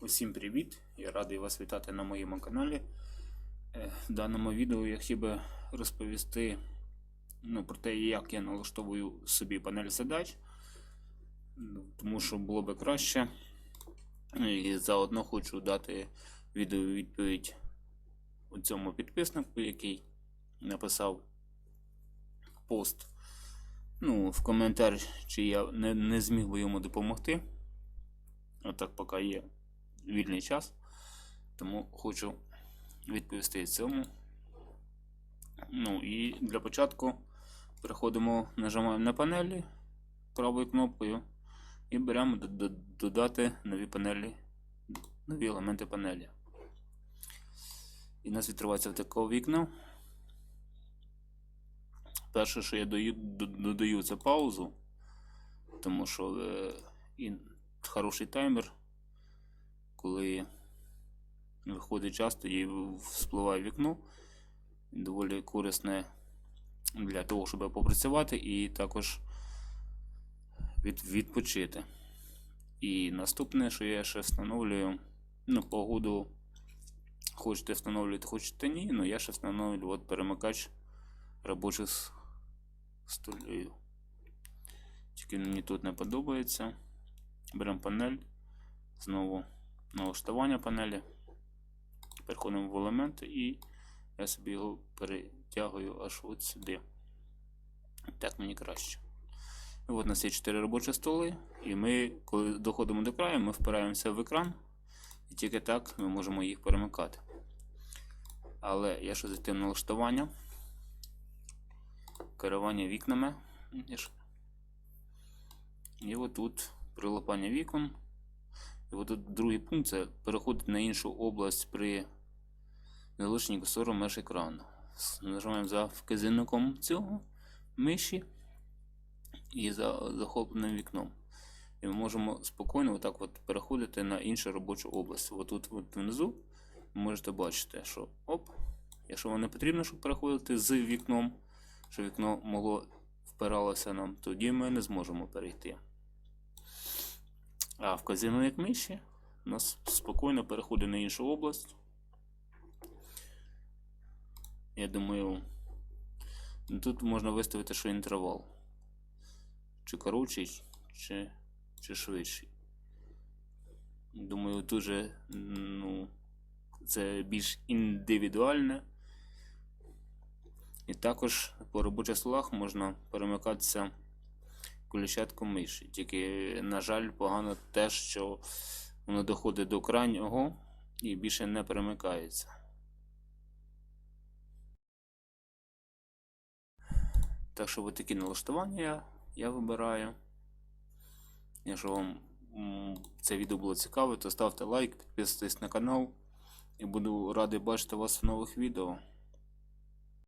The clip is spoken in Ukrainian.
Усім привіт! Я радий вас вітати на моєму каналі. Е, В даному відео я хотів би розповісти ну, про те, як я налаштовую собі панель задач, Ну, тому що було би краще. І заодно хочу дати відео відповідь у цьому підписнику, який написав пост ну, в коментар, чи я не, не зміг би йому допомогти. Отак, поки є вільний час. Тому хочу відповісти цьому. Ну і для початку переходимо, нажимаємо на панелі правою кнопкою і беремо додати нові панелі, нові елементи панелі. І нас відкривається таке вікно. Перше, що я даю, додаю, це паузу, тому що е, і хороший таймер, коли виходить час, тоді вспливає вікно. Доволі корисне для того, щоб попрацювати і також від, відпочити. І наступне, що я ще встановлюю, ну, погоду хочете встановлювати, хочете ні, ну я ще встановлюю от перемикач робочих столів. Тільки мені тут не подобається. Беремо панель, знову налаштування панелі. Переходимо в елементи і я собі його перетягую аж от сюди. Так мені краще. І от у нас є 4 робочі столи, і ми, коли доходимо до краю, ми впираємося в екран, і тільки так ми можемо їх перемикати. Але я ще зайти в налаштування, керування вікнами. І отут прилипання вікон. І отут другий пункт це переходить на іншу область при залишенні курсору меж екрану. Нажимаємо за вказівником цього миші і за захопленим вікном. І ми можемо спокійно отак от переходити на іншу робочу область. Отут от внизу можете бачити, що оп, якщо вам не потрібно, щоб переходити з вікном, щоб вікно могло впиралося нам, тоді ми не зможемо перейти. А вказівник миші у нас спокійно переходить на іншу область. Я думаю, тут можна виставити, що інтервал. Чи коротший, чи, чи швидший. Думаю, дуже, ну, це більш індивідуальне. І також по робочих столах можна перемикатися коліщатком миші. Тільки, на жаль, погано те, що воно доходить до крайнього і більше не перемикається. Так що такі налаштування я вибираю. Якщо вам це відео було цікаве, то ставте лайк, підписуйтесь на канал і буду радий бачити вас в нових відео.